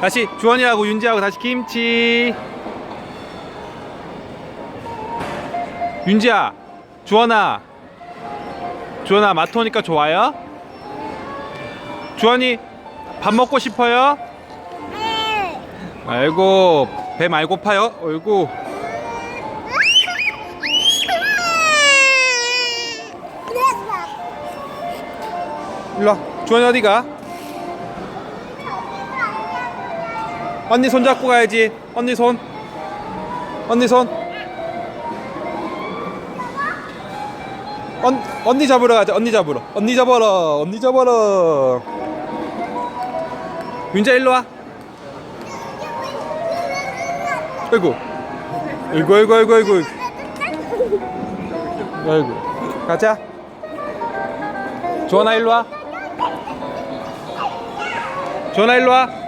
다시 주원이하고 윤지하고 다시 김치. 윤지야, 주원아, 주원아 마토니까 좋아요? 주원이 밥 먹고 싶어요? 아이고 배 많이 고파요? 어이구 일로 와 주원이 어디가? 언니 손 잡고 가야지. 언니 손. 언니 손. 언, 언니 잡으러 가자. 언니 잡으러. 언니 잡아라. 언니 잡아라. 윤자 일로 와. 아이고. 아이고 아이고 아이고 아이고. 아이고. 가자. 조원아 일로 와. 조원아 일로 와